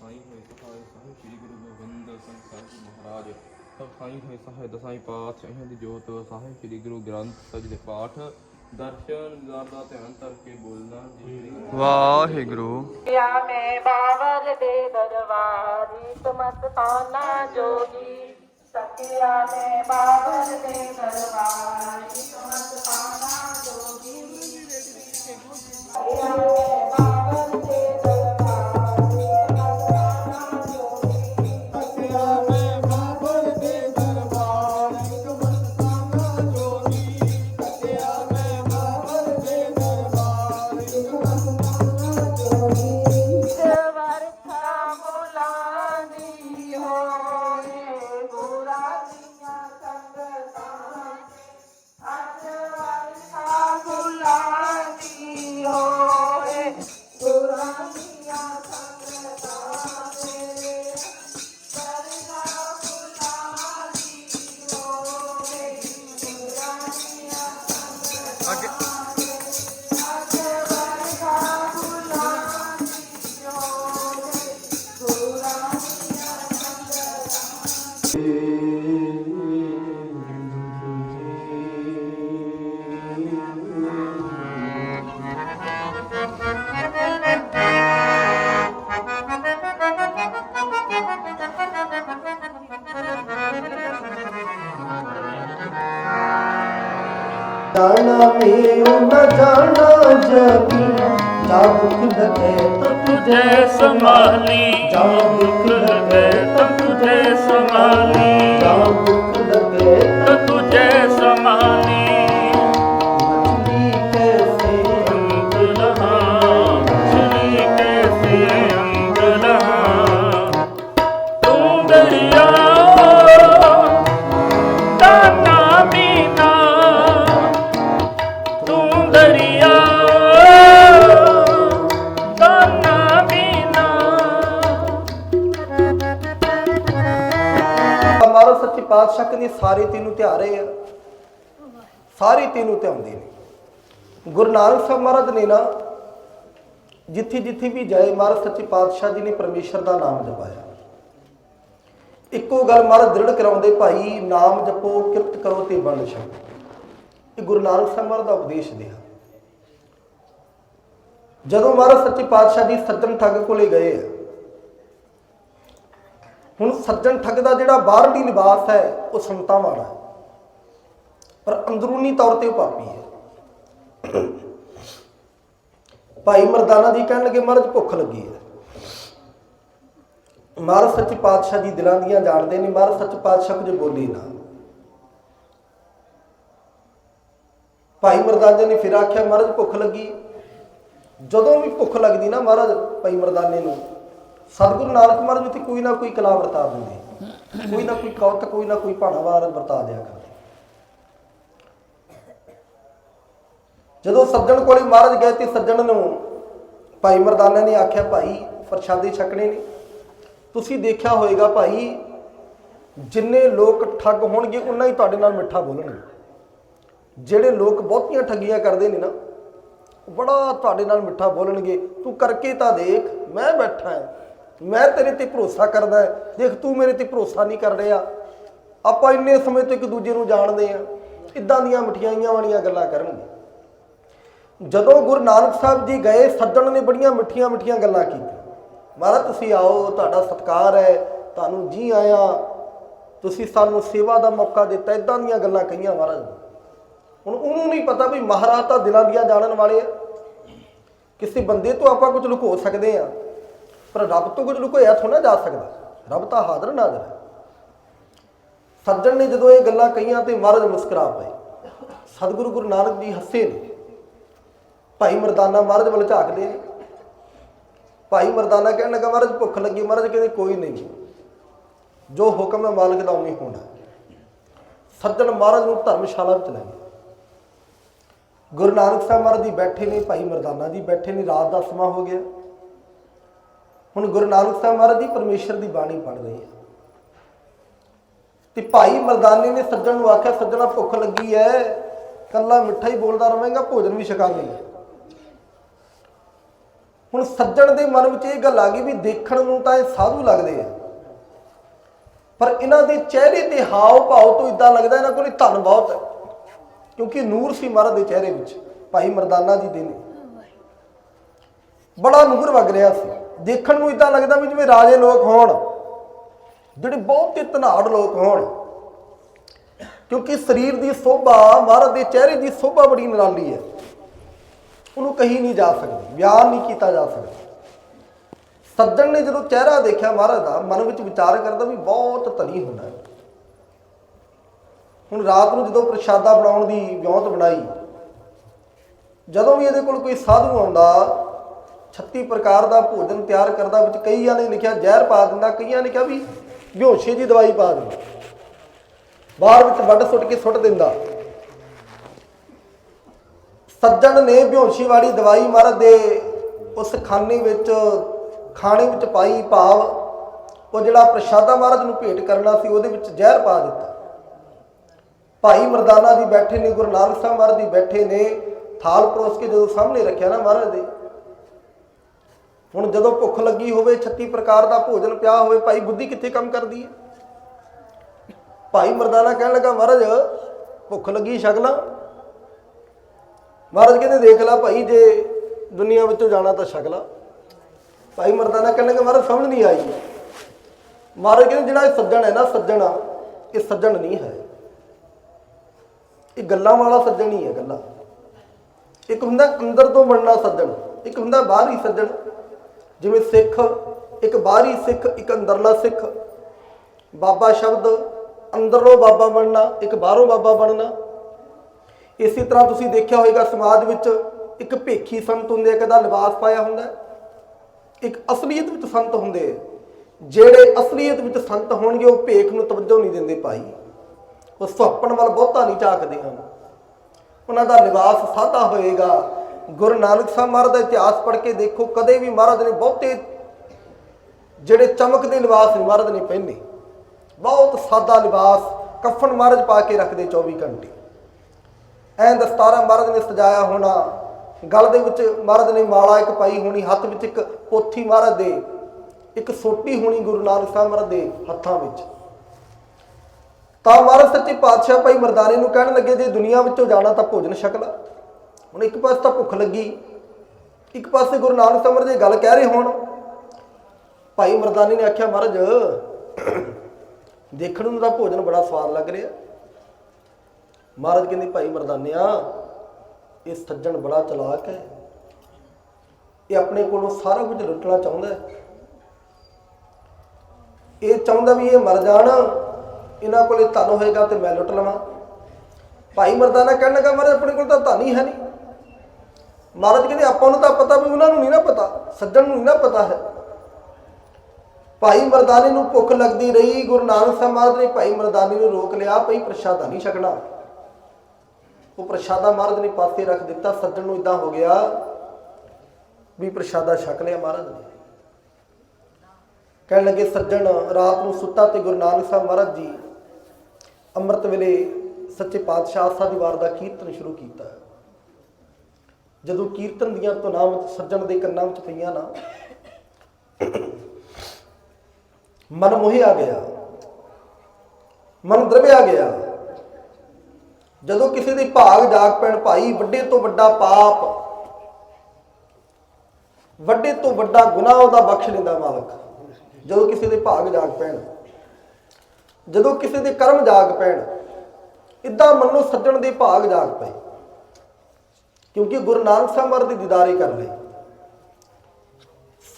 ਸਾਈ ਹੋਏ ਸਹਾਇ ਸਾਈ ਸ੍ਰੀ ਗੁਰੂ ਗੋਬਿੰਦ ਸਿੰਘ ਸਾਹਿਬ ਜੀ ਮਹਾਰਾਜ। ਸਭ ਸਾਈ ਹੋਏ ਸਹਾਇ ਦਸਾਈ ਪਾਤਸ਼ਾਹਾਂ ਦੀ ਜੋਤ ਸਾਹਿਬ ਸ੍ਰੀ ਗੁਰੂ ਗ੍ਰੰਥ ਸਾਹਿਬ ਦੇ ਪਾਠ। ਦਰਸ਼ਨ ਦਾ ਧਿਆਨ ਕਰਕੇ ਬੋਲਣਾ ਜੀ ਵਾਹਿਗੁਰੂ। ਯਾ ਮੈਂ ਬਾਵਲ ਦੇ ਦਰਬਾਰੀ ਤੁਮਤ ਤਾਨਾ ਜੋਗੀ? ਸਤਿਆ ਮੈਂ ਬਾਵਲ ਦੇ ਦਰਬਾਰੀ ਤੁਮਤ ਤਾਨਾ ਜੋਗੀ। ਸਤਿਆ ਮੈਂ ਬਾਵਲ ਦੇ रे न जाना जगी जाबुक लगे तो तुझे संभाली जाबुक लगे तो तुझे संभाली जाबुक ਸਾਰੇ ਤੈਨੂੰ ਧਿਆਉਂਦੇ ਨੇ ਗੁਰੂ ਨਾਨਕ ਸਾਹਿਬ ਮਹਾਰਾਜ ਨੇ ਨਾ ਜਿੱਥੇ ਜਿੱਥੇ ਵੀ ਜਾਏ, ਮਹਾਰਾਜ ਸੱਚੇ ਪਾਤਸ਼ਾਹ ਜੀ ਨੇ ਪਰਮੇਸ਼ਰ ਦਾ ਨਾਮ ਜਪਾਇਆ। ਇੱਕੋ ਗੱਲ ਮਹਾਰਾਜ ਦ੍ਰਿੜ ਕਰਾਉਂਦੇ, ਭਾਈ, ਨਾਮ ਜਪੋ, ਕਿਰਤ ਕਰੋ ਤੇ ਬਣ ਛਕੋ। ਇਹ ਗੁਰੂ ਨਾਨਕ ਸਾਹਿਬ ਮਹਾਰਾਜ ਦਾ ਉਪਦੇਸ਼ ਦਿਆ। ਜਦੋਂ ਮਹਾਰਾਜ ਸੱਚੇ ਪਾਤਸ਼ਾਹ ਜੀ ਸੱਜਣ ਠੱਗ ਕੋਲੇ ਗਏ ਆ, ਹੁਣ ਸੱਜਣ ਠੱਗ ਦਾ ਜਿਹੜਾ ਬਾਹਰਲੀ ਲਿਬਾਸ ਹੈ, ਉਹ ਸੰਤਾਂ ਵਾਲਾ ਹੈ। ਪਰ ਅੰਦਰੂਨੀ ਤੌਰ ਤੇ ਉਹ ਪਾਪੀ ਹੈ। ਭਾਈ ਮਰਦਾਨਾ ਜੀ ਕਹਿਣ ਲੱਗੇ ਮਹਾਰਾਜ, ਭੁੱਖ ਲੱਗੀ ਹੈ। ਮਹਾਰਾਜ, ਸੱਚੇ ਪਾਤਸ਼ਾਹ ਜੀ ਦਿਲਾਂ ਦੀਆਂ ਜਾਣਦੇ ਨੇ। ਮਹਾਰਾਜ, ਸੱਚੇ ਪਾਤਸ਼ਾਹ ਕੁਝ ਬੋਲੀ ਨਾ। ਭਾਈ ਮਰਦਾਨੇ ਨੇ ਫਿਰ ਆਖਿਆ, ਮਹਾਰਾਜ, ਭੁੱਖ ਲੱਗੀ ਜਦੋਂ ਵੀ ਭੁੱਖ ਲੱਗਦੀ ਨਾ ਮਹਾਰਾਜ, ਭਾਈ ਮਰਦਾਨੇ ਨੂੰ, ਸਤਿਗੁਰੂ ਨਾਨਕ ਮਹਾਰਾਜ ਉੱਤੇ ਕੋਈ ਨਾ ਕੋਈ ਕਲਾ ਵਰਤਾ ਦਿੰਦੇ। ਕੋਈ ਨਾ ਕੋਈ ਕੌਤ ਕੋਈ ਨਾ ਕੋਈ ਭਾਣਾਵਾਰ ਵਰਤਾ ਦਿਆ ਕਰਦੇ ਜਦੋਂ ਸੱਜਣ ਕੋਲੇ ਮਹਾਰਾਜ ਗਏ ਤੇ ਸੱਜਣ ਨੂੰ ਭਾਈ ਮਰਦਾਨਾ ਨੇ ਆਖਿਆ, ਭਾਈ ਪ੍ਰਸ਼ਾਦੇ ਛਕਣੇ ਨੇ ਤੁਸੀਂ ਦੇਖਿਆ ਹੋਵੇਗਾ ਭਾਈ, ਜਿੰਨੇ ਲੋਕ ਠੱਗ ਹੋਣਗੇ, ਉਨਾ ਹੀ ਤੁਹਾਡੇ ਨਾਲ ਮਿੱਠਾ ਬੋਲਣਗੇ। ਜਿਹੜੇ ਲੋਕ ਬਹੁਤੀਆਂ ਠੱਗੀਆਂ ਕਰਦੇ ਨੇ ਨਾ, ਬੜਾ ਤੁਹਾਡੇ ਨਾਲ ਮਿੱਠਾ ਬੋਲਣਗੇ। ਤੂੰ ਕਰਕੇ ਤਾਂ ਦੇਖ, ਮੈਂ ਬੈਠਾ ਹਾਂ। ਮੈਂ ਤੇਰੇ ਤੇ ਭਰੋਸਾ ਕਰਦਾ ਦੇਖ, ਤੂੰ ਮੇਰੇ ਤੇ ਭਰੋਸਾ ਨਹੀਂ ਕਰ ਰਿਹਾ। ਆਪਾਂ ਇੰਨੇ ਸਮੇਂ ਤੋਂ ਇੱਕ ਦੂਜੇ ਨੂੰ ਜਾਣਦੇ ਆ ਇਦਾਂ ਦੀਆਂ ਮਠਿਆਈਆਂ ਵਾਲੀਆਂ ਗੱਲਾਂ ਕਰਨਗੇ। ਜਦੋਂ ਗੁਰੂ ਨਾਨਕ ਸਾਹਿਬ ਜੀ ਗਏ, ਸੱਜਣ ਨੇ ਬੜੀਆਂ ਮਿੱਠੀਆਂ ਮਿੱਠੀਆਂ ਗੱਲਾਂ ਕੀਤੀਆਂ। ਮਹਾਰਾਜ, ਤੁਸੀਂ ਆਓ, ਤੁਹਾਡਾ ਸਤਿਕਾਰ ਹੈ, ਤੁਹਾਨੂੰ ਜੀ ਆਇਆ। ਤੁਸੀਂ ਸਾਨੂੰ ਸੇਵਾ ਦਾ ਮੌਕਾ ਦਿੱਤਾ ਇਦਾਂ ਦੀਆਂ ਗੱਲਾਂ ਕਹੀਆਂ ਮਹਾਰਾਜ ਹੁਣ ਉਹਨੂੰ ਨਹੀਂ ਪਤਾ ਵੀ ਮਹਾਰਾਜ ਤਾਂ ਦਿਲਾਂ ਦੀਆਂ ਜਾਣਨ ਵਾਲੇ ਆ। ਕਿਸੇ ਬੰਦੇ ਤੋਂ ਆਪਾਂ ਕੁਝ ਲੁਕੋ ਸਕਦੇ ਆ, ਪਰ ਰੱਬ ਤੋਂ ਕੁਝ ਲੁਕੋਇਆ ਥੋੜਾ ਜਾ ਸਕਦਾ। ਰੱਬ ਤਾਂ ਹਾਜ਼ਰ ਨਾਜ਼ਰ ਹੈ। ਸੱਜਣ ਨੇ ਜਦੋਂ ਇਹ ਗੱਲਾਂ ਕਹੀਆਂ ਤੇ ਮਹਾਰਾਜ ਮੁਸਕਰਾ ਪਏ। ਸਤਿਗੁਰੂ ਗੁਰੂ ਨਾਨਕ ਜੀ ਹੱਸੇ ਨੇ। ਭਾਈ ਮਰਦਾਨਾ ਮਹਾਰਾਜ ਵੱਲ ਝਾਕਦੇ ਨੇ ਭਾਈ ਮਰਦਾਨਾ ਕਹਿਣ ਲੱਗਾ, ਮਹਾਰਾਜ, ਭੁੱਖ ਲੱਗੀ, ਮਹਾਰਾਜ ਕਹਿੰਦੇ, ਕੋਈ ਨਹੀਂ। ਜੋ ਹੁਕਮ ਹੈ, ਮਾਲਕ ਦਾ ਉਵੇਂ ਹੋਣਾ ਸੱਜਣ ਮਹਾਰਾਜ ਨੂੰ ਧਰਮਸ਼ਾਲਾ ਵਿੱਚ ਲੈ ਗਏ। ਗੁਰੂ ਨਾਨਕ ਸਾਹਿਬ ਮਹਾਰਾਜ ਜੀ ਬੈਠੇ ਨੇ, ਭਾਈ ਮਰਦਾਨਾ ਜੀ ਬੈਠੇ ਨੇ, ਰਾਤ ਦਾ ਸਮਾਂ ਹੋ ਗਿਆ। ਹੁਣ ਗੁਰੂ ਨਾਨਕ ਸਾਹਿਬ ਮਹਾਰਾਜ ਜੀ ਪਰਮੇਸ਼ਰ ਦੀ ਬਾਣੀ ਪੜ੍ਹ ਰਹੇ ਹੈ ਤੇ ਭਾਈ ਮਰਦਾਨੇ ਨੇ ਸੱਜਣ ਨੂੰ ਆਖਿਆ, ਸੱਜਣਾ, ਭੁੱਖ ਲੱਗੀ ਐ ਕੱਲਾ ਮਿੱਠਾ ਹੀ ਬੋਲਦਾ ਰਵੇਂਗਾ, ਭੋਜਨ ਵੀ ਛਕਾ ਲਈ ਹੁਣ ਸੱਜਣ ਦੇ ਮਨ ਵਿੱਚ ਇਹ ਗੱਲ ਆ ਗਈ ਵੀ ਦੇਖਣ ਨੂੰ ਤਾਂ ਇਹ ਸਾਧੂ ਲੱਗਦੇ ਆ। ਪਰ ਇਹਨਾਂ ਦੇ ਚਿਹਰੇ ਤੇ ਹਾਵ ਭਾਵ ਤੋਂ ਇਦਾਂ ਲੱਗਦਾ ਇਹਨਾਂ ਕੋਲ ਧਨ ਬਹੁਤ ਹੈ। ਕਿਉਂਕਿ ਨੂਰ ਸੀ ਮਹਾਰਾਜ ਦੇ ਚਿਹਰੇ ਵਿੱਚ, ਭਾਈ ਮਰਦਾਨਾ ਜੀ ਦੇ ਨੇ। ਬੜਾ ਨੂਰ ਵਗ ਰਿਹਾ ਸੀ। ਦੇਖਣ ਨੂੰ ਇਦਾਂ ਲੱਗਦਾ ਵੀ ਜਿਵੇਂ ਰਾਜੇ ਲੋਕ ਹੋਣ, ਜਿਹੜੇ ਬਹੁਤ ਹੀ ਧਨਾੜ ਲੋਕ ਹੋਣ। ਕਿਉਂਕਿ ਸਰੀਰ ਦੀ ਸੋਭਾ, ਮਹਾਰਾਜ ਦੇ ਚਿਹਰੇ ਦੀ ਸੋਭਾ ਬੜੀ ਨਿਰਾਲੀ ਹੈ। ਉਹਨੂੰ ਕਹੀ ਨਹੀਂ ਜਾ ਸਕਦੀ, ਬਿਆਨ ਨਹੀਂ ਕੀਤਾ ਜਾ ਸਕਦਾ। ਸੱਜਣ ਨੇ ਜਦੋਂ ਚਿਹਰਾ ਦੇਖਿਆ ਮਹਾਰਾਜ ਦਾ, ਮਨ ਵਿੱਚ ਵਿਚਾਰ ਕਰਦਾ ਵੀ ਬਹੁਤ ਧਨੀ ਹੁੰਦਾ ਹੈ। ਹੁਣ ਰਾਤ ਨੂੰ ਜਦੋਂ ਪ੍ਰਸ਼ਾਦਾ ਬਣਾਉਣ ਦੀ ਵਿਉਂਤ ਬਣਾਈ, ਜਦੋਂ ਵੀ ਇਹਦੇ ਕੋਲ ਕੋਈ ਸਾਧੂ ਆਉਂਦਾ 36 ਪ੍ਰਕਾਰ ਦਾ ਭੋਜਨ ਤਿਆਰ ਕਰਦਾ, ਵਿੱਚ ਕਈਆਂ ਨੇ ਲਿਖਿਆ ਜ਼ਹਿਰ ਪਾ ਦਿੰਦਾ, ਕਈਆਂ ਨੇ ਕਿਹਾ ਵੀ ਬੇਹੋਸ਼ੀ ਦੀ ਦਵਾਈ ਪਾ ਦਿੰਦਾ। ਬਾਹਰ ਵਿੱਚ ਵੱਡ ਸੁੱਟ ਕੇ ਸੁੱਟ ਦਿੰਦਾ। ਸੱਜਣ ਨੇ ਬੇਹੋਸ਼ੀ ਵਾਲੀ ਦਵਾਈ ਮਹਾਰਾਜ ਦੇ ਉਸ ਖਾਨੇ ਵਿੱਚ, ਖਾਣੇ ਵਿੱਚ ਪਾਈ ਭਾਵ ਉਹ ਜਿਹੜਾ ਪ੍ਰਸ਼ਾਦਾ ਮਹਾਰਾਜ ਨੂੰ ਭੇਟ ਕਰਨਾ ਸੀ, ਉਹਦੇ ਵਿੱਚ ਜ਼ਹਿਰ ਪਾ ਦਿੱਤਾ। ਭਾਈ ਮਰਦਾਨਾ ਜੀ ਬੈਠੇ ਨੇ, ਗੁਰੂ ਨਾਨਕ ਸਾਹਿਬ ਮਹਾਰਾਜ ਜੀ ਬੈਠੇ ਨੇ, ਥਾਲ ਪਰੋਸ ਕੇ ਜਦੋਂ ਸਾਹਮਣੇ ਰੱਖਿਆ ਨਾ ਮਹਾਰਾਜ ਦੇ। ਹੁਣ ਜਦੋਂ ਭੁੱਖ ਲੱਗੀ ਹੋਵੇ 36 ਪ੍ਰਕਾਰ ਦਾ ਭੋਜਨ ਪਿਆ ਹੋਵੇ, ਭਾਈ ਬੁੱਧੀ ਕਿੱਥੇ ਕੰਮ ਕਰਦੀ ਹੈ? ਭਾਈ ਮਰਦਾਨਾ ਕਹਿਣ ਲੱਗਾ, ਮਹਾਰਾਜ, ਭੁੱਖ ਲੱਗੀ ਸ਼ਕਲਾਂ ਮਹਾਰਾਜ ਕਹਿੰਦੇ, ਦੇਖ ਲੈ ਭਾਈ, ਜੇ ਦੁਨੀਆ ਵਿੱਚੋਂ ਜਾਣਾ ਤਾਂ ਸ਼ਕਲਾ ਭਾਈ ਮਰਦਾਨਾ ਕਹਿਣ ਲੱਗਾ ਮਹਾਰਾਜ ਸਮਝ ਨਹੀਂ ਆਈ। ਮਹਾਰਾਜ ਕਹਿੰਦੇ, ਜਿਹੜਾ ਇਹ ਸੱਜਣ ਹੈ ਨਾ, ਸੱਜਣ ਇਹ ਸੱਜਣ ਨਹੀਂ ਹੈ। ਇਹ ਗੱਲਾਂ ਵਾਲਾ ਸੱਜਣ ਹੀ ਹੈ ਗੱਲਾਂ। ਇੱਕ ਹੁੰਦਾ ਅੰਦਰ ਤੋਂ ਬਣਨਾ ਸੱਜਣ, ਇੱਕ ਹੁੰਦਾ ਬਾਹਰੀ ਸੱਜਣ। ਜਿਵੇਂ ਸਿੱਖ, ਇੱਕ ਬਾਹਰੀ ਸਿੱਖ, ਇੱਕ ਅੰਦਰਲਾ ਸਿੱਖ। ਬਾਬਾ ਸ਼ਬਦ, ਅੰਦਰੋਂ ਬਾਬਾ ਬਣਨਾ, ਇੱਕ ਬਾਹਰੋਂ ਬਾਬਾ ਬਣਨਾ। ਇਸੇ ਤਰ੍ਹਾਂ ਤੁਸੀਂ ਦੇਖਿਆ ਹੋਵੇਗਾ ਸਮਾਜ ਵਿੱਚ ਇੱਕ ਭੇਖੀ ਸੰਤ ਹੁੰਦੇ ਆ ਕਦਾ ਲਿਬਾਸ ਪਾਇਆ ਹੁੰਦਾ ਇੱਕ ਅਸਲੀਅਤ ਵਿੱਚ ਸੰਤ ਹੁੰਦੇ ਜਿਹੜੇ ਅਸਲੀਅਤ ਵਿੱਚ ਸੰਤ ਹੋਣਗੇ, ਉਹ ਭੇਖ ਨੂੰ ਤਵੱਜੋ ਨਹੀਂ ਦਿੰਦੇ ਭਾਈ। ਉਹ ਸੁਹੱਪਣ ਵੱਲ ਬਹੁਤਾ ਨਹੀਂ ਝਾਕਦੇ ਹਨ। ਉਹਨਾਂ ਦਾ ਲਿਬਾਸ ਸਾਦਾ ਹੋਏਗਾ। ਗੁਰੂ ਨਾਨਕ ਸਾਹਿਬ ਮਹਾਰਾਜ ਦਾ ਇਤਿਹਾਸ ਪੜ੍ਹ ਕੇ ਦੇਖੋ, ਕਦੇ ਵੀ ਮਹਾਰਾਜ ਨੇ ਬਹੁਤੇ ਜਿਹੜੇ ਚਮਕਦੇ ਲਿਬਾਸ ਨੇ, ਮਹਾਰਾਜ ਨੇ ਪਹਿਨੇ। ਬਹੁਤ ਸਾਦਾ ਲਿਬਾਸ, ਕਫਨ ਮਹਾਰਾਜ ਪਾ ਕੇ ਰੱਖਦੇ 24 ਘੰਟੇ। ਐਂ ਦਸਤਾਰਾ ਮਹਾਰਾਜ ਨੇ ਸਜਾਇਆ ਹੋਣਾ। ਗਲ ਦੇ ਵਿੱਚ ਮਹਾਰਾਜ ਨੇ ਮਾਲਾ ਇੱਕ ਪਾਈ ਹੋਣੀ, ਹੱਥ ਵਿੱਚ ਇੱਕ ਪੋਥੀ ਮਹਾਰਾਜ ਦੇ, ਇੱਕ ਸੋਟੀ ਹੋਣੀ ਗੁਰੂ ਨਾਨਕ ਸਾਹਿਬ ਮਹਾਰਾਜ ਦੇ ਹੱਥਾਂ ਵਿੱਚ। ਤਾਂ ਮਹਾਰਾਜ ਸੱਚੇ ਪਾਤਸ਼ਾਹ ਭਾਈ ਮਰਦਾਨੇ ਨੂੰ ਕਹਿਣ ਲੱਗੇ, ਜੇ ਦੁਨੀਆ ਵਿੱਚੋਂ ਜਾਣਾ ਤਾਂ ਭੋਜਨ ਛਕ ਲੈ ਹੁਣ ਇੱਕ ਪਾਸੇ ਤਾਂ ਭੁੱਖ ਲੱਗੀ, ਇੱਕ ਪਾਸੇ ਗੁਰੂ ਨਾਨਕ ਸਾਹਿਬ ਮਹਾਰਾਜ ਇਹ ਗੱਲ ਕਹਿ ਰਹੇ ਹੋਣ। ਭਾਈ ਮਰਦਾਨੇ ਨੇ ਆਖਿਆ, ਮਹਾਰਾਜ, ਦੇਖਣ ਨੂੰ ਤਾਂ ਭੋਜਨ ਬੜਾ ਸਵਾਦ ਲੱਗ ਰਿਹਾ। ਮਹਾਰਾਜ ਕਹਿੰਦੇ, ਭਾਈ ਮਰਦਾਨਿਆ, ਇਹ ਸੱਜਣ ਬੜਾ ਚਲਾਕ ਹੈ। ਇਹ ਆਪਣੇ ਕੋਲੋਂ ਸਾਰਾ ਕੁਝ ਲੁੱਟਣਾ ਚਾਹੁੰਦਾ ਹੈ। ਇਹ ਚਾਹੁੰਦਾ ਵੀ ਇਹ ਮਰ ਜਾਣ, ਇਹਨਾਂ ਕੋਲੇ ਧਨ ਹੋਏਗਾ ਤੇ ਮੈਂ ਲੁੱਟ ਲਵਾਂ। ਭਾਈ ਮਰਦਾਨਾ ਕਹਿਣ ਲੱਗਾ, ਮਹਾਰਾਜ, ਆਪਣੇ ਕੋਲ ਤਾਂ ਧਨ ਹੀ ਹੈ ਨਹੀਂ। ਮਹਾਰਾਜ ਕਹਿੰਦੇ, ਆਪਾਂ ਨੂੰ ਤਾਂ ਪਤਾ ਵੀ ਉਹਨਾਂ ਨੂੰ ਨਹੀਂ ਨਾ ਪਤਾ, ਸੱਜਣ ਨੂੰ ਨਹੀਂ ਨਾ ਪਤਾ ਹੈ। ਭਾਈ ਮਰਦਾਨੇ ਨੂੰ ਭੁੱਖ ਲੱਗਦੀ ਰਹੀ, ਗੁਰੂ ਨਾਨਕ ਸਾਹਿਬ ਮਹਾਰਾਜ ਨੇ ਭਾਈ ਮਰਦਾਨੇ ਨੂੰ ਰੋਕ ਲਿਆ, ਭਈ ਪ੍ਰਸ਼ਾਦਾ ਨਹੀਂ ਛਕਣਾ। ਉਹ ਪ੍ਰਸ਼ਾਦਾ ਮਹਾਰਾਜ ਨੇ ਪਾਸੇ ਰੱਖ ਦਿੱਤਾ, ਸੱਜਣ ਨੂੰ ਇਦਾਂ ਹੋ ਗਿਆ ਵੀ ਪ੍ਰਸ਼ਾਦਾ ਛਕ ਲਿਆ ਮਹਾਰਾਜ ਨੇ। ਕਹਿਣ ਲੱਗੇ, ਸੱਜਣ, ਰਾਤ ਨੂੰ ਸੁੱਤਾ ਤੇ ਗੁਰੂ ਨਾਨਕ ਸਾਹਿਬ ਮਹਾਰਾਜ ਜੀ ਅੰਮ੍ਰਿਤ ਵੇਲੇ ਸੱਚੇ ਪਾਤਸ਼ਾਹ ਆਸਾ ਦੀ ਵਾਰ ਦਾ ਕੀਰਤਨ ਸ਼ੁਰੂ ਕੀਤਾ। ਜਦੋਂ ਕੀਰਤਨ ਦੀਆਂ ਧੁਨਾਂ ਵਿੱਚ ਸੱਜਣ ਦੇ ਕੰਨਾਂ ਵਿੱਚ ਪਈਆਂ ਨਾ ਮਨ ਮੋਹਿਆ ਗਿਆ। ਮਨ ਦਰਵਿਆ ਗਿਆ। ਜਦੋਂ ਕਿਸੇ ਦੀ ਭਾਗ ਜਾਗ ਪੈਣ ਭਾਈ, ਵੱਡੇ ਤੋਂ ਵੱਡਾ ਪਾਪ, ਵੱਡੇ ਤੋਂ ਵੱਡਾ ਗੁਨਾਹ ਉਹਦਾ ਬਖਸ਼ ਲੈਂਦਾ ਮਾਲਕ। ਜਦੋਂ ਕਿਸੇ ਦੇ ਭਾਗ ਜਾਗ ਪੈਣ, ਜਦੋਂ ਕਿਸੇ ਦੇ ਕਰਮ ਜਾਗ ਪੈਣ, ਇਦਾਂ ਮੰਨੋ ਸੱਜਣ ਦੇ ਭਾਗ ਜਾਗ ਪਏ। ਕਿਉਂਕਿ ਗੁਰੂ ਨਾਨਕ ਸਾਹਿਬ ਮਹਾਰਾਜ ਦੇ ਦੀਦਾਰੇ ਕਰ ਲਏ।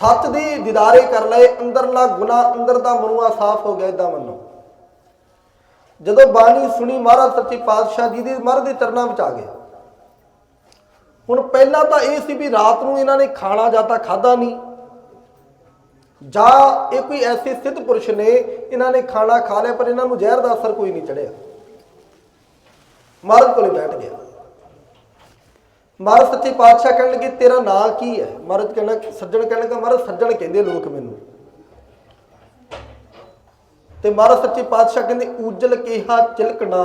ਸੱਚ ਦੇ ਦੀਦਾਰੇ ਕਰ ਲਏ, ਅੰਦਰਲਾ ਗੁਨਾਹ ਅੰਦਰ ਦਾ ਮਨੁਆ ਸਾਫ਼ ਹੋ ਗਿਆ, ਇਦਾਂ ਮੰਨੋ। ਜਦੋਂ ਬਾਣੀ ਸੁਣੀ ਮਹਾਰਾਜ ਸੱਚੇ ਪਾਤਸ਼ਾਹ ਜੀ ਦੇ ਮਹਾਰਾਜ ਦੇ ਚਰਨਾਂ ਵਿੱਚ ਆ ਗਿਆ ਹੁਣ ਪਹਿਲਾਂ ਤਾਂ ਇਹ ਸੀ ਵੀ ਰਾਤ ਨੂੰ ਇਹਨਾਂ ਨੇ ਖਾਣਾ ਜਾਂ ਤਾਂ ਖਾਦਾ ਨਹੀਂ। ਜਾਂ ਇਹ ਕੋਈ ਐਸੇ ਸਿੱਧ ਪੁਰਸ਼ ਨੇ, ਇਹਨਾਂ ਨੇ ਖਾਣਾ ਖਾ ਲਿਆ, ਪਰ ਇਹਨਾਂ ਨੂੰ ਜ਼ਹਿਰ ਦਾ ਅਸਰ ਕੋਈ ਨਹੀਂ ਚੜਿਆ। ਮਹਾਰਾਜ ਕੋਲੇ ਬੈਠ ਗਿਆ। ਮਹਾਰਾਜ ਸੱਚੇ ਪਾਤਸ਼ਾਹ ਕਹਿਣ ਲੱਗੇ, ਤੇਰਾ ਨਾਂ ਕੀ ਹੈ? ਮਹਾਰਾਜ ਕਹਿਣਾ ਸੱਜਣ, ਕਹਿਣ ਲੱਗਾ, ਮਹਾਰਾਜ ਸੱਜਣ ਕਹਿੰਦੇ ਲੋਕ ਮੈਨੂੰ। ਤੇ ਮਹਾਰਾਜ ਸੱਚੇ ਪਾਤਸ਼ਾਹ ਕਹਿੰਦੇ, ਉਜਲ ਕੇਹਾ ਚਿਲਕਣਾ,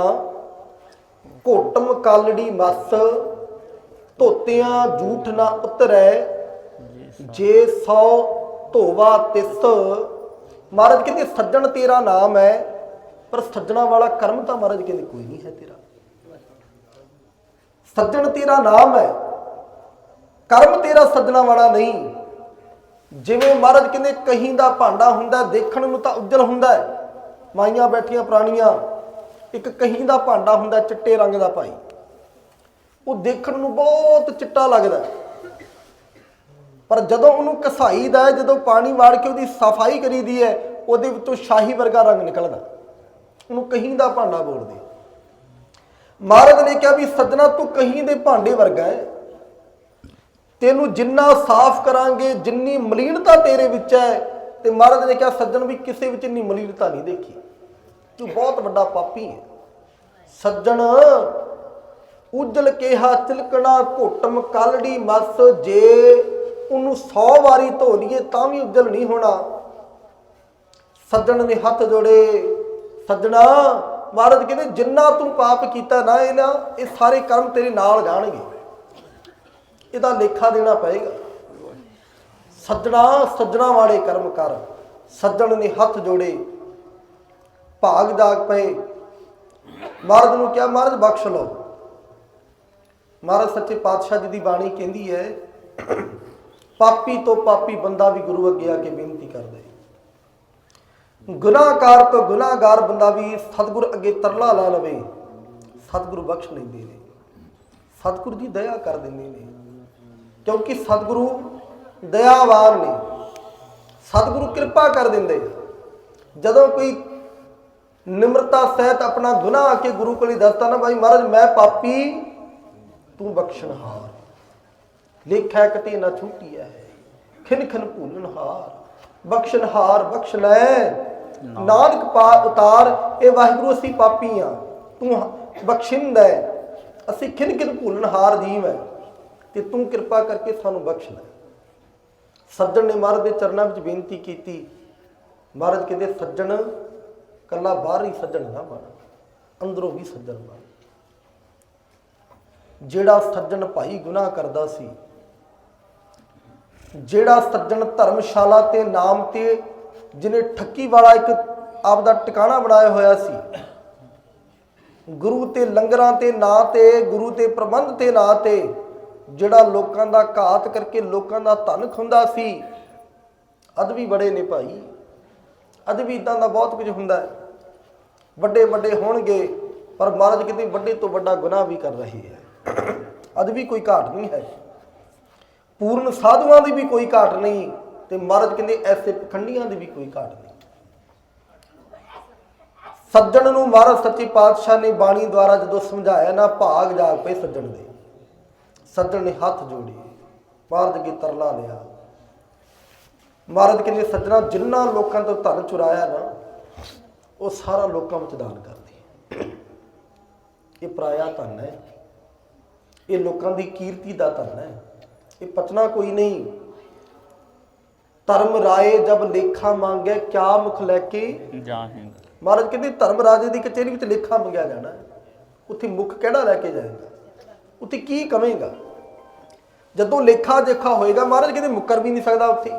ਘੋਟਮ ਕਾਲੜੀ ਮਸ, ਧੋਤਿਆਂ ਝੂਠ ਨਾ ਉਤਰੈ, ਜੇ ਸੌ ਧੋਵਾ ਤਿਸ। ਮਹਾਰਾਜ ਕਹਿੰਦੇ, ਸੱਜਣ ਤੇਰਾ ਨਾਮ ਹੈ, ਪਰ ਸੱਜਣਾ ਵਾਲਾ ਕਰਮ ਤਾਂ ਮਹਾਰਾਜ ਕਹਿੰਦੇ ਕੋਈ ਨਹੀਂ ਹੈ ਤੇਰਾ। ਸੱਜਣ ਤੇਰਾ ਨਾਮ ਹੈ, ਕਰਮ ਤੇਰਾ ਸੱਜਣਾ ਵਾਲਾ ਨਹੀਂ। ਜਿਵੇਂ ਮਹਾਰਾਜ ਕਹਿੰਦੇ, ਕਹੀਂ ਦਾ ਭਾਂਡਾ ਹੁੰਦਾ, ਦੇਖਣ ਨੂੰ ਤਾਂ ਉੱਜਲ ਹੁੰਦਾ ਹੈ। ਮਾਈਆਂ ਬੈਠੀਆਂ ਪੁਰਾਣੀਆਂ, ਇੱਕ ਕਹੀਂ ਦਾ ਭਾਂਡਾ ਹੁੰਦਾ ਚਿੱਟੇ ਰੰਗ ਦਾ ਭਾਈ। ਉਹ ਦੇਖਣ ਨੂੰ ਬਹੁਤ ਚਿੱਟਾ ਲੱਗਦਾ ਪਰ ਜਦੋਂ ਉਹਨੂੰ ਘਸਾਈਦਾ ਦਾ ਜਦੋਂ ਪਾਣੀ ਵਾੜ ਕੇ ਉਹਦੀ ਸਫ਼ਾਈ ਕਰੀਦੀ ਹੈ, ਉਹਦੇ ਵਿੱਚੋਂ ਸ਼ਾਹੀ ਵਰਗਾ ਰੰਗ ਨਿਕਲਦਾ ਉਹਨੂੰ ਕਹੀਂ ਦਾ ਭਾਂਡਾ ਬੋਲਦੇ ਮਹਾਰਾਜ ਨੇ ਕਿਹਾ ਵੀ ਸੱਜਣਾ, ਤੂੰ ਕਹੀਂ ਦੇ ਭਾਂਡੇ ਵਰਗਾ ਹੈ। ਤੈਨੂੰ ਜਿੰਨਾ ਸਾਫ਼ ਕਰਾਂਗੇ, ਜਿੰਨੀ ਮਲੀਨਤਾ ਤੇਰੇ ਵਿੱਚ ਹੈ ਤੇ ਮਹਾਰਾਜ ਨੇ ਕਿਹਾ, ਸੱਜਣ ਵੀ ਕਿਸੇ ਵਿੱਚ ਇੰਨੀ ਮਲੀਨਤਾ ਨਹੀਂ ਦੇਖੀ। ਤੂੰ ਬਹੁਤ ਵੱਡਾ ਪਾਪੀ ਹੈ। ਸੱਜਣ, ਉਜਲ ਕੇਹਾ, ਤਿਲਕਣਾ ਘੋਟਮ ਕਲੜੀ ਮਸ ਜੇ। ਉਹਨੂੰ 100 ਵਾਰੀ ਧੋ ਲਈਏ ਤਾਂ ਵੀ ਉਜਲ ਨਹੀਂ ਹੋਣਾ। ਸੱਜਣ ਨੇ ਹੱਥ ਜੋੜੇ। ਸੱਜਣਾ, ਮਹਾਰਾਜ ਕਹਿੰਦੇ, ਜਿੰਨਾ ਤੂੰ ਪਾਪ ਕੀਤਾ ਨਾ ਇਹ ਨਾ ਇਹ ਸਾਰੇ ਕਰਮ ਤੇਰੇ ਨਾਲ ਜਾਣਗੇ। ਇਹਦਾ ਲੇਖਾ ਦੇਣਾ ਪਏਗਾ। ਸੱਜਣਾ ਸੱਜਣਾ ਵਾਲੇ ਕਰਮ ਕਰ, ਸੱਜਣ ਨੇ ਹੱਥ ਜੋੜੇ, ਭਾਗ ਜਾਗ ਪਏ। ਮਹਾਰਾਜ ਨੂੰ ਕਿਹਾ, ਮਹਾਰਾਜ, ਬਖਸ਼ ਲਓ। ਮਹਾਰਾਜ ਸੱਚੇ ਪਾਤਸ਼ਾਹ ਜੀ ਦੀ ਬਾਣੀ ਕਹਿੰਦੀ ਹੈ, ਪਾਪੀ ਤੋਂ ਪਾਪੀ ਬੰਦਾ ਵੀ ਗੁਰੂ ਅੱਗੇ ਆ ਕੇ ਬੇਨਤੀ ਕਰਦਾ ਹੈ। ਗੁਨਾਹਕਾਰ ਤੋਂ ਗੁਨਾਹਗਾਰ ਬੰਦਾ ਵੀ ਸਤਿਗੁਰ ਅੱਗੇ ਤਰਲਾ ਲਾ ਲਵੇ। ਸਤਿਗੁਰੂ ਬਖਸ਼ ਲੈਂਦੇ ਨੇ। ਸਤਿਗੁਰੂ ਜੀ ਦਇਆ ਕਰ ਦਿੰਦੇ ਨੇ। ਕਿਉਂਕਿ ਸਤਿਗੁਰੂ ਦਇਆਵਾਨ ਨੇ। ਸਤਿਗੁਰੂ ਕਿਰਪਾ ਕਰ ਦਿੰਦੇ। ਜਦੋਂ ਕੋਈ ਨਿਮਰਤਾ ਸਹਿਤ ਆਪਣਾ ਗੁਨਾਹ ਆ ਕੇ ਗੁਰੂ ਕੋਲ ਹੀ ਦੱਸਦਾ ਨਾ, ਭਾਈ ਮਹਾਰਾਜ, ਮੈਂ ਪਾਪੀ, ਤੂੰ ਬਖਸ਼ਣਹਾਰ ਲੇਖਾ ਕਤੇ ਨਾ ਛੂਟੀ ਹੈ। ਖਿਨ ਖਿਨ ਭੂਲਣਹਾਰ। ਬਖਸ਼ਣਹਾਰ, ਬਖਸ਼ ਲੈ। ਨਾਨਕ ਪਾ ਉਤਾਰ, ਇਹ ਵਾਹਿਗੁਰੂ, ਅਸੀਂ ਪਾਪੀ ਆ। ਤੂੰ ਬਖਸ਼ਿੰਦਾ ਹੈ। ਅਸੀਂ ਖਿਨ ਖਿਨ ਭੂਲਣਹਾਰ ਜੀਵ ਹੈ। ਤੇ ਤੂੰ ਕਿਰਪਾ ਕਰਕੇ ਸਾਨੂੰ ਬਖਸ਼ ਲੈ ਸੱਜਣ ਨੇ ਮਹਾਰਾਜ ਦੇ ਚਰਨਾਂ ਵਿੱਚ ਬੇਨਤੀ ਕੀਤੀ। ਮਹਾਰਾਜ ਕਹਿੰਦੇ, ਸੱਜਣ, ਕੱਲਾ ਬਾਹਰ ਹੀ ਸੱਜਣ ਨਾ ਬਣ, ਅੰਦਰੋਂ ਵੀ ਸੱਜਣ ਬਣ। ਜਿਹੜਾ ਸੱਜਣ ਭਾਈ ਗੁਨਾਹ ਕਰਦਾ ਸੀ, ਜਿਹੜਾ ਸੱਜਣ ਧਰਮਸ਼ਾਲਾ ਤੇ ਨਾਮ ਤੇ ਜਿਹਨੇ ਠੱਕੀ ਵਾਲਾ ਇੱਕ ਆਪਦਾ ਟਿਕਾਣਾ ਬਣਾਇਆ ਹੋਇਆ ਸੀ, ਗੁਰੂ ਤੇ ਲੰਗਰਾਂ ਤੇ ਨਾਂ ਤੇ, ਗੁਰੂ ਤੇ ਪ੍ਰਬੰਧ ਤੇ ਨਾਂ ਤੇ ਜਿਹੜਾ ਲੋਕਾਂ ਦਾ ਘਾਤ ਕਰਕੇ ਲੋਕਾਂ ਦਾ ਧਨ ਖੁੰਦਾ ਸੀ, ਅਦਬੀ ਬੜੇ ਨੇ ਭਾਈ। ਅਦਬੀ ਇਦਾਂ ਦਾ ਬਹੁਤ ਕੁਝ ਹੁੰਦਾ ਹੈ। ਵੱਡੇ ਵੱਡੇ ਹੋਣਗੇ, ਪਰ ਮਹਾਰਾਜ ਕਿਤੇ ਵੱਡੇ ਤੋਂ ਵੱਡਾ ਗੁਨਾਹ ਵੀ ਕਰ ਰਹੇ ਹੈ। ਅਦਬੀ ਕੋਈ ਘਾਟ ਨਹੀਂ ਹੈ। ਪੂਰਨ ਸਾਧੂਆਂ ਦੀ ਵੀ ਕੋਈ ਘਾਟ ਨਹੀਂ ਤੇ ਮਹਾਰਾਜ ਕਹਿੰਦੇ ਐਸੇ ਪਖੰਡੀਆਂ ਦੀ ਵੀ ਕੋਈ ਘਾਟ ਨਹੀਂ। ਸੱਜਣ ਨੂੰ ਮਹਾਰਾਜ ਸੱਚੇ ਪਾਤਸ਼ਾਹ ਨੇ ਬਾਣੀ ਦੁਆਰਾ ਜਦੋਂ ਸਮਝਾਇਆ ਨਾ ਭਾਗ ਜਾਗ ਪਏ ਸੱਜਣ ਦੇ। ਸੱਜਣ ਨੇ ਹੱਥ ਜੋੜੇ ਮਹਾਰਾਜ ਅੱਗੇ ਤਰਲਾ ਲਿਆ। ਮਹਾਰਾਜ ਕਹਿੰਦੇ ਸੱਜਣਾ ਜਿੰਨਾ ਲੋਕਾਂ ਤੋਂ ਧਨ ਚੁਰਾਇਆ ਨਾ ਉਹ ਸਾਰਾ ਲੋਕਾਂ ਵਿੱਚ ਦਾਨ ਕਰਦੇ ਇਹ ਪਰਾਇਆ ਧਨ ਹੈ। ਇਹ ਲੋਕਾਂ ਦੀ ਕੀਰਤੀ ਦਾ ਧਨ ਹੈ। ਇਹ ਪਚਣਾ ਕੋਈ ਨਹੀਂ। ਧਰਮ ਰਾਏ ਜਬ ਲੇਖਾ ਮੰਗੇ ਕਿਆ ਮੁਖ ਲੈ ਕੇ? ਜਾਹੇ ਮਹਾਰਾਜ ਕਹਿੰਦੇ ਧਰਮ ਰਾਜੇ ਦੀ ਕਚਹਿਰੀ ਵਿੱਚ ਲੇਖਾ ਮੰਗਿਆ ਜਾਣਾ। ਉੱਥੇ ਮੁੱਖ ਕਿਹੜਾ ਲੈ ਕੇ ਜਾਏਗਾ? ਉੱਥੇ ਕੀ ਕਵੇਂਗਾ? ਜਦੋਂ ਲੇਖਾ ਜੇਖਾ ਹੋਏਗਾ, ਮਹਾਰਾਜ ਕਹਿੰਦੇ ਮੁੱਕਰ ਵੀ ਨਹੀਂ ਸਕਦਾ ਉੱਥੇ।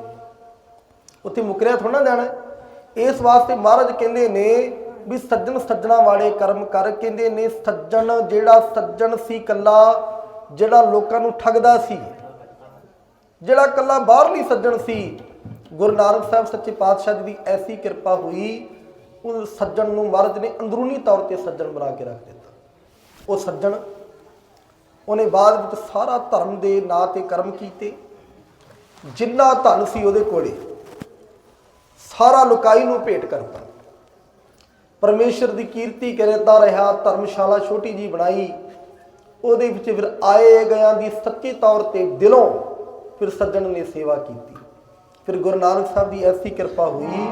ਉੱਥੇ ਮੁਕਰਿਆ ਥੋੜਾ ਜਾਣਾ। ਇਸ ਵਾਸਤੇ ਮਹਾਰਾਜ ਕਹਿੰਦੇ ਨੇ ਵੀ ਸੱਜਣ ਸੱਜਣਾ ਵਾਲੇ ਕਰਮ ਕਰ, ਕਹਿੰਦੇ ਨੇ ਸੱਜਣ ਜਿਹੜਾ ਸੱਜਣ ਸੀ ਕੱਲਾ, ਜਿਹੜਾ ਲੋਕਾਂ ਨੂੰ ਠੱਗਦਾ ਸੀ, ਜਿਹੜਾ ਕੱਲਾ ਬਾਹਰਲੀ ਸੱਜਣ ਸੀ, ਗੁਰੂ ਨਾਨਕ ਸਾਹਿਬ ਸੱਚੇ ਪਾਤਸ਼ਾਹ ਜੀ ਦੀ ਐਸੀ ਕਿਰਪਾ ਹੋਈ, ਉਹ ਸੱਜਣ ਨੂੰ ਮਹਾਰਾਜ ਨੇ ਅੰਦਰੂਨੀ ਤੌਰ ਤੇ ਸੱਜਣ ਬਣਾ ਕੇ ਰੱਖ ਦਿੱਤਾ। ਉਹ ਸੱਜਣ ਉਹਨੇ ਬਾਅਦ ਵਿੱਚ ਸਾਰਾ ਧਰਮ ਦੇ ਨਾਂ ਤੇ ਕਰਮ ਕੀਤੇ। ਜਿੰਨਾ ਧਨ ਸੀ ਉਹਦੇ ਕੋਲੇ, ਸਾਰਾ ਲੁਕਾਈ ਨੂੰ ਭੇਟ ਕਰਤਾ ਪਰਮੇਸ਼ਰ ਦੀ ਕੀਰਤੀ ਕਰਦਾ ਰਿਹਾ, ਧਰਮਸ਼ਾਲਾ ਛੋਟੀ ਜੀ ਬਣਾਈ। ਉਹਦੇ ਵਿੱਚ ਫਿਰ ਆਏ ਗਿਆਂ ਦੀ ਸੱਚੇ ਤੌਰ ਤੇ ਦਿਲੋਂ ਫਿਰ ਸੱਜਣ ਨੇ ਸੇਵਾ ਕੀਤੀ। ਫਿਰ ਗੁਰੂ ਨਾਨਕ ਸਾਹਿਬ ਦੀ ਐਸੀ ਕਿਰਪਾ ਹੋਈ,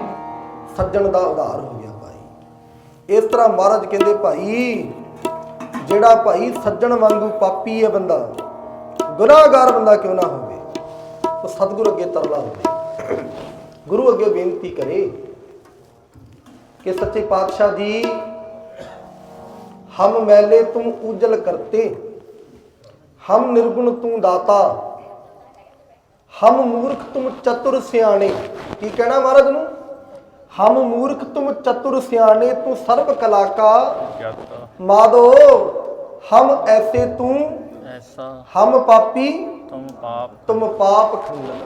ਸੱਜਣ ਦਾ ਉਧਾਰ ਹੋ ਗਿਆ ਭਾਈ। ਇਸ ਤਰ੍ਹਾਂ ਮਹਾਰਾਜ ਕਹਿੰਦੇ ਭਾਈ ਜਿਹੜਾ ਭਾਈ ਸੱਜਣ ਵਾਂਗੂ ਪਾਪੀ ਹੈ ਬੰਦਾ, ਗੁਨਾਹਗਾਰ ਬੰਦਾ ਕਿਉਂ ਨਾ ਹੋਵੇ? ਉਹ ਸਤਿਗੁਰ ਅੱਗੇ ਤਰਲਾ ਹੋਵੇ। ਗੁਰੂ ਅੱਗੇ ਬੇਨਤੀ ਕਰੇ ਕਿ ਸੱਚੇ ਪਾਤਸ਼ਾਹ ਜੀ ਹਮ ਮੈਲੇ ਤੂੰ ਉਜਲ ਕਰਤੇ, ਹਮ ਨਿਰਗੁਣ ਤੂੰ ਦਾਤਾ, ਹਮ ਮੂਰਖ ਤੂੰ ਚਤੁਰ ਸਿਆਣੇ। ਕੀ ਕਹਿਣਾ ਮਹਾਰਾਜ ਨੂੰ? ਹਮ ਮੂਰਖ ਤੁਮ ਚਤੁਰ ਸਿਆਣੇ ਤੂੰ ਸਰਬ ਕਲਾਕਾ। ਗਿਆਤਾ ਮਾਦੋ ਹਮ ਐਸੇ ਤੂੰ ਐਸਾ ਹਮ ਪਾਪੀ ਤੁਮ ਪਾਪ। ਤੁਮ ਪਾਪ ਖੰਡਨ।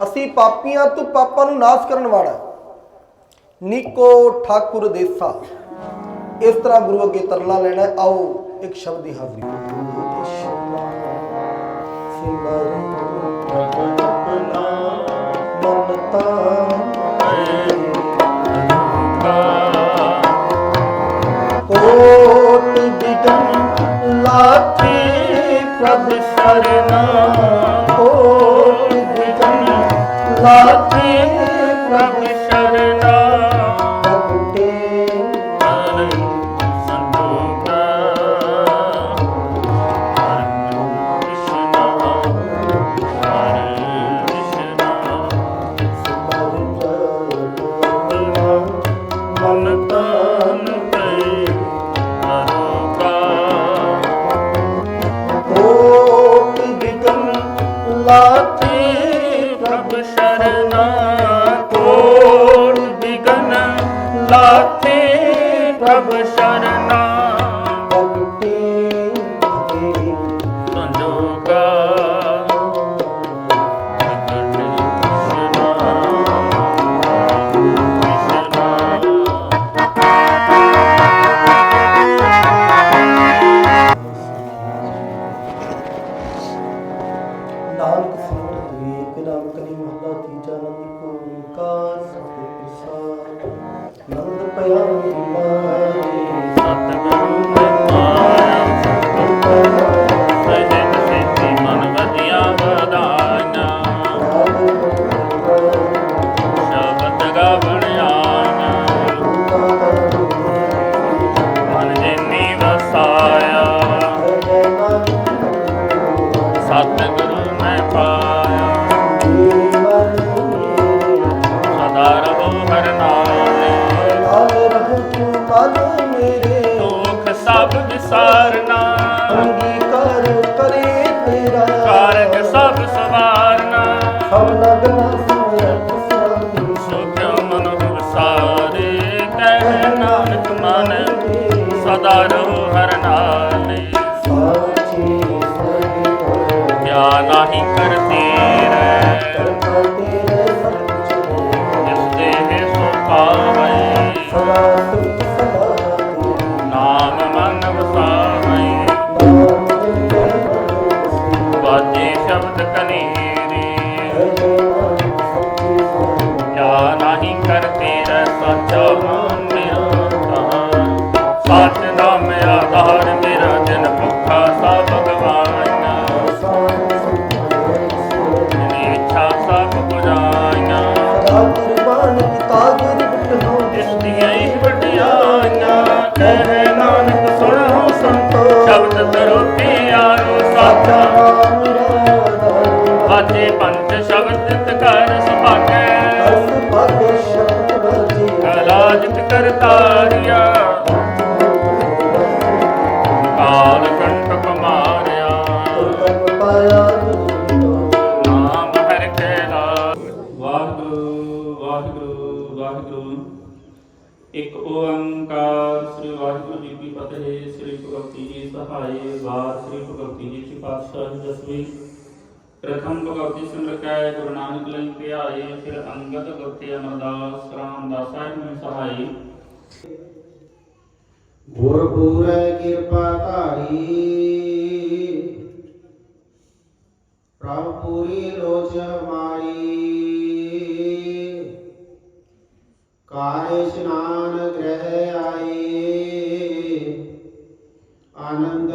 ਅਸੀਂ ਪਾਪੀਆਂ ਤੂੰ ਪਾਪਾਂ ਨੂੰ ਨਾਸ ਕਰਨ ਵਾਲਾ ਨੀਕੋ ਠਾਕੁਰ ਦੇਸਾ। ਇਸ ਤਰ੍ਹਾਂ ਗੁਰੂ ਅੱਗੇ ਤਰਲਾ ਲੈਣਾ ਆਓ ਇੱਕ ਸ਼ਬਦ ਦੀ ਹਾਜ਼ਰੀ। Allah. ਵਾਹਿਗੁਰੂ ਇੱਕ ਓੰਕਾਰ ਸ੍ਰੀ ਵਾਹਿਗੁਰੂ ਜੀ ਕੀ ਫਤਿਹ, ਸ੍ਰੀ ਭਗਵਤੀ ਜੀ ਸਹਾਈ ਵਾਰ, ਸ੍ਰੀ ਭਗਵਤੀ ਜੀ ਕੀ ਪਾਤਸ਼ਾਹ ਦਸਵੀਂ ਪ੍ਰਥਮ ਭਗਵਤੀ ਸਿਮਰਕੈ ਗੁਰੂ ਨਾਨਕ ਲਈ ਪਿਆਏ ਫਿਰ ਅੰਗਦ ਗੁਰਤੇ ਅਮਰਦਾਸ ਰਾਮਦਾਸ ਸਾਹਿਬ ਨੇ ਸਹਾਈ। ਗੁਰਪੂਰੈ ਕਿਰਪਾ ਧਾਰੀ। ਪ੍ਰਭ ਪੂਰੀ ਲੋਚ ਮਾਈ ਕਾਰ ਇਸ਼ਨਾਨ ਗ੍ਰਹਿ ਆਏ ਆਨੰਦ